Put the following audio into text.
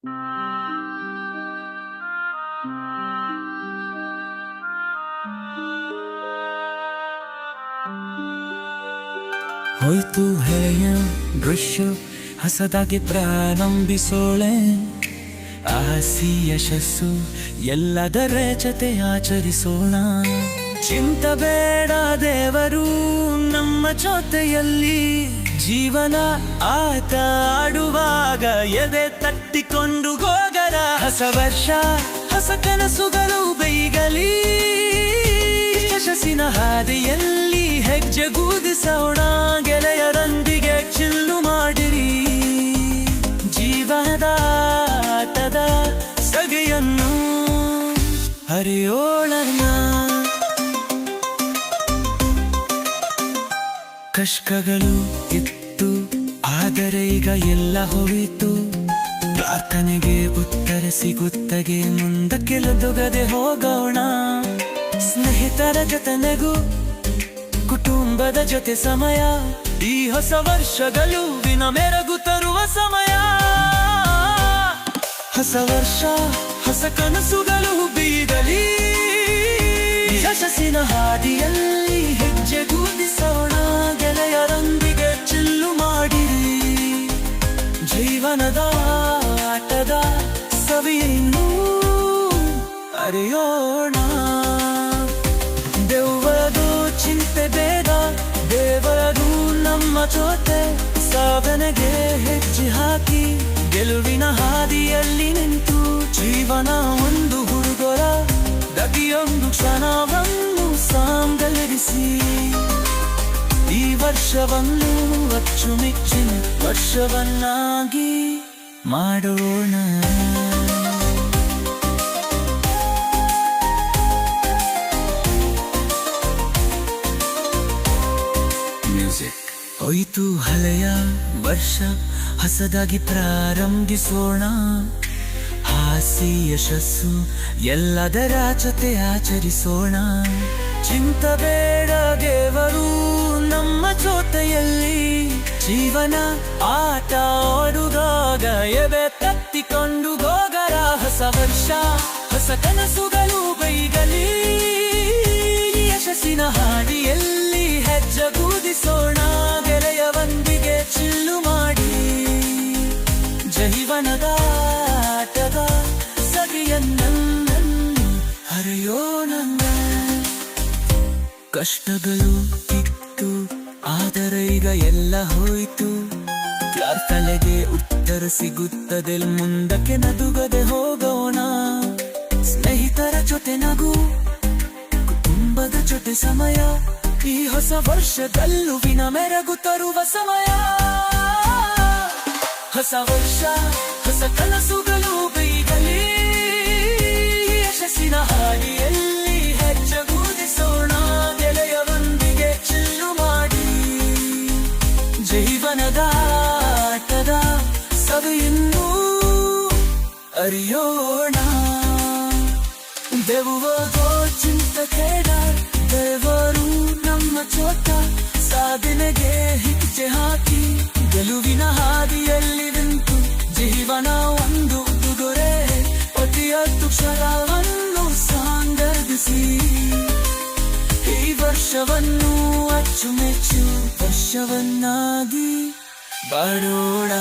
ಹೋಯ್ತು ಹೇಯ ದೃಶ್ಯ, ಹಸದಾಗಿ ಪ್ರಾರಂಭಿಸೋಳೆ. ಆಸಿ ಯಶಸ್ಸು ಎಲ್ಲದರ ಜೊತೆ ಆಚರಿಸೋಣ. ಚಿಂತ ಬೇಡ ದೇವರು, ನಮ್ಮ ಜೊತೆಯಲ್ಲಿ ಜೀವನ ಆಟ ಆಡುವಾಗ ಎದೆ ತಟ್ಟಿಕೊಂಡು ಹೋಗರ ಹೊಸ ವರ್ಷ, ಹೊಸ ಕನಸುಗಳು ಬೈಗಲಿ ಯಶಸ್ಸಿನ ಹಾದಿಯಲ್ಲಿ ಹೆಜ್ಜೆ ಗೂದಿಸೋಣ, ಗೆಳೆಯರೊಂದಿಗೆ ಚಿಲ್ಲು ಮಾಡಿರಿ. ಜೀವನದ ತದ ಸಗೆಯನ್ನು ಹರಿಯೋಳನ್ನ ಕಷ್ಟಗಳು ಇತ್ತು, ಆದರೆ ಈಗ ಎಲ್ಲ ಹೋಯಿತು. ಪ್ರಾರ್ಥನೆಗೆ ಉತ್ತರ ಸಿಗುತ್ತಗೆ, ಮುಂದಕ್ಕೆ ಲದುಗದೆ ಹೋಗೋಣ. ಸ್ನೇಹಿತರ ಜೊತೆ ನಗು, ಕುಟುಂಬದ ಜೊತೆ ಸಮಯ. ಈ ಹೊಸ ವರ್ಷಗಳು ವಿನ ಮೆರಗು ತರುವ ಸಮಯ. ಹೊಸ ವರ್ಷ, ಹೊಸ ಕನಸುಗಳು ಬೀಗಲಿ ಯಶಸ್ಸಿನ ಹಾದಿಯಲ್ಲಿ ಸವಿಯನ್ನು ಅರಿಯೋಣ. ದೆವ್ವದು ಚಿಂತೆ ಬೇಡ ದೇವರು ನಮ್ಮ ಜೊತೆ. ಸಾಧನೆಗೆ ಹೆಜ್ಜೆ ಹಾಕಿ, ಗೆಲುವಿನ ಹಾದಿಯಲ್ಲಿ ನಿಂತು ಜೀವನ ಒಂದು ಹುಡುಗರ ದಗಿಯೊಂದು ಕ್ಷಣವನ್ನು ಸಾಂಗರಿಸಿ ಈ ವರ್ಷವನ್ನು ಅಚ್ಚುಮೆಚ್ಚಿನ ವರ್ಷವನ್ನಾಗಿ ಮಾಡೋಣ. ಮ್ಯೂಸಿಕ್ ಹೋಯಿತು ಹಳೆಯ ವರ್ಷ, ಹೊಸದಾಗಿ ಪ್ರಾರಂಭಿಸೋಣ. ಹಾಸಿ ಯಶಸ್ಸು ಎಲ್ಲದರ ಜೊತೆ ಆಚರಿಸೋಣ. ಚಿಂತ ಬೇಡ ದೇವರು ನಮ್ಮ ಜೊತೆಯಲ್ಲಿ. ಜೀವನ, ಆಟ ಆಡುಗಾಗ ಎದೆ ತತ್ತಿಕೊಂಡು ಹೋಗರ ಹೊಸ ವರ್ಷ. ಹೊಸ ಕನಸುಗಳು ಕಷ್ಟಗಳು ಇತ್ತು, ಆದರೆ ಈಗ ಎಲ್ಲ ಹೋಯಿತು. ತಲೆಗೆ ಉತ್ತರ ಸಿಗುತ್ತದೆ ಮುಂದಕ್ಕೆ ನದುಗದೆ ಹೋಗೋಣ. ಸ್ನೇಹಿತರ ಜೊತೆ ನಗು, ಕುಟುಂಬದ ಜೊತೆ ಸಮಯ. ಈ ಹೊಸ ವರ್ಷದಲ್ಲೂ ವಿನ ಮೆರಗು ತರುವ ಸಮಯ. ಹೊಸ ವರ್ಷ, ಹೊಸ ಕನಸುಗಳು ಸಭೆಯನ್ನು ಅರಿಯೋಣ. ದೆವ್ವದೋ ಚಿಂತಕೇಡ ದೇವರು ನಮ್ಮ ಚೋಟ. ಸಾಧನೆಗೆ ಹೆಜ್ಜೆ ಹಾಕಿ, ಗೆಲುವಿನ ಹಾದಿಯಲ್ಲಿ ನಿಂತು. ಜೀವನ ಒಂದು ಉಡುಗೊರೆ, ಪ್ರತಿಯೊಂದು ಕ್ಷಣವನ್ನು ಸಾಂಗರ್ಗಿಸಿ ಈ ವರ್ಷವನ್ನು ಅಚ್ಚುಮೆಚ್ಚು, ವರ್ಷವನ್ನಾಗಿ ಬಾಡೋಣ.